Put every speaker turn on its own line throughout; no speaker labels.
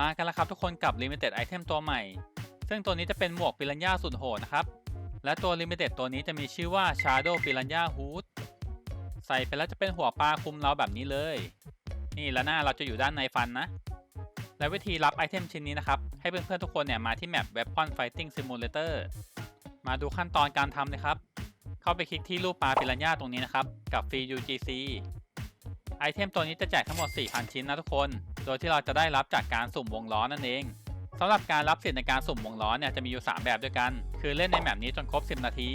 มากันแล้วครับทุกคนกับ Limited Item ตัวใหม่ ซึ่งตัวนี้จะเป็นหมวกปิรันย่าสุดโหดนะครับ และตัว Limited ตัวนี้จะมีชื่อว่า Shadow ปิรันย่า Hood ใส่ไปแล้วจะเป็นหัวปลาคุมเราแบบนี้เลย นี่แล้วหน้าเราจะอยู่ด้านในฟันนะ และวิธีรับไอเทมชิ้นนี้นะครับ ให้เพื่อนๆทุกคนเนี่ยมาที่แมป Weapon Fighting Simulator มาดูขั้นตอนการทำเลยครับ เข้าไปคลิกที่รูปปลาปิรันย่าตรงนี้นะครับ กับ Free UGC ไอเทมตัวนี้จะแจกทั้งหมด 4,000 ชิ้นนะทุกคน โดยที่เราจะได้รับจากการสุ่มวงล้อนั่นเองสำหรับการรับสิทธิ์ในการสุ่มวงล้อเนี่ยจะมีอยู่ 3 แบบด้วยกัน คือเล่นในแมปนี้จนครบ 10 นาที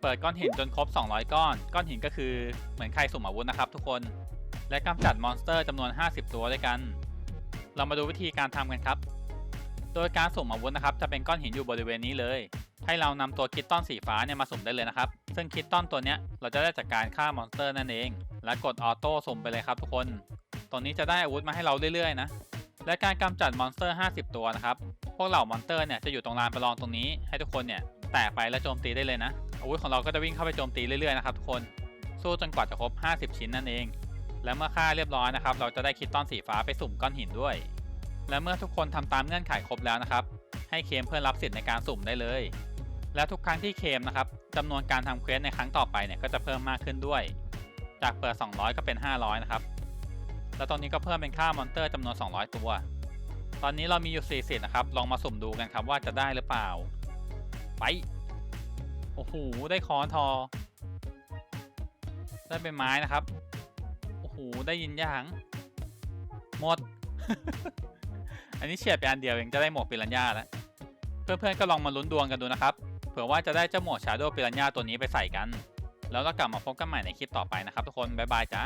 เปิดก้อนหินจนครบ 200 ก้อน ก้อนหินก็คือเหมือนใครสุ่มอาวุธนะครับทุกคน และกำจัดมอนสเตอร์จำนวน 50 ตัวด้วยกัน เรามาดูวิธีการทำกันครับ โดยการสุ่มอาวุธนะครับจะเป็นก้อนหินอยู่บริเวณนี้เลย ให้เรานำตัวคิตตันสีฟ้าเนี่ยมาสุ่มได้เลยนะครับ ซึ่งคิตตันตัวเนี้ยเราจะได้จากการฆ่ามอนสเตอร์นั่นเอง และกดออโต้สุ่มไปเลยครับทุกคน ตัวนี้จะได้อาวุธมาให้เราเรื่อยๆนะ และการกำจัดมอนสเตอร์ 50 ตัวนะครับ พวกเหล่ามอนสเตอร์เนี่ยจะอยู่ตรงลานประลองตรงนี้ ให้ทุกคนเนี่ยแตะไปแล้วโจมตีได้เลยนะ อาวุธของเราก็จะวิ่งเข้าไปโจมตีเรื่อยๆนะครับทุกคน สู้จนกว่าจะครบ 50 ชิ้นนั่นเอง และเมื่อฆ่าเรียบร้อยนะครับ เราจะได้คิตตันสีฟ้าไปสุ่มก้อนหินด้วย และเมื่อทุกคนทำตามเงื่อนไขครบแล้วนะครับ ให้เคมเพื่อรับสิทธิ์ในการสุ่มได้เลย และทุกครั้งที่เคมนะครับจำนวนการทำเควสในครั้งต่อไปเนี่ยก็จะเพิ่มมากขึ้นด้วย จากเปิด 200 ก็เป็น 500 นะครับ แล้วตอนนี้ก็เพิ่มเป็นค่ามอนเตอร์จำนวน 200 ตัว ตอนนี้เรามีอยู่ 40 นะครับ ลองมาสุ่มดูกันครับว่าจะได้หรือเปล่า ไป โอ้โห ได้คอนทอ ได้เป็นไม้นะครับ โอ้โห ได้ยินยาง หมด อันนี้เฉียดไปอันเดียวเองจะได้หมวกปิรันย่าแล้ว เพื่อนๆก็ลองมาลุ้นดวงกันดูนะครับ เผื่อว่าจะได้เจ้าหมวกชาโดว์ปิรันย่าตัวนี้ไปใส่กัน แล้วเรากลับมาพบกันใหม่ในคลิปต่อไปนะครับ ทุกคน บ๊ายบายจ้า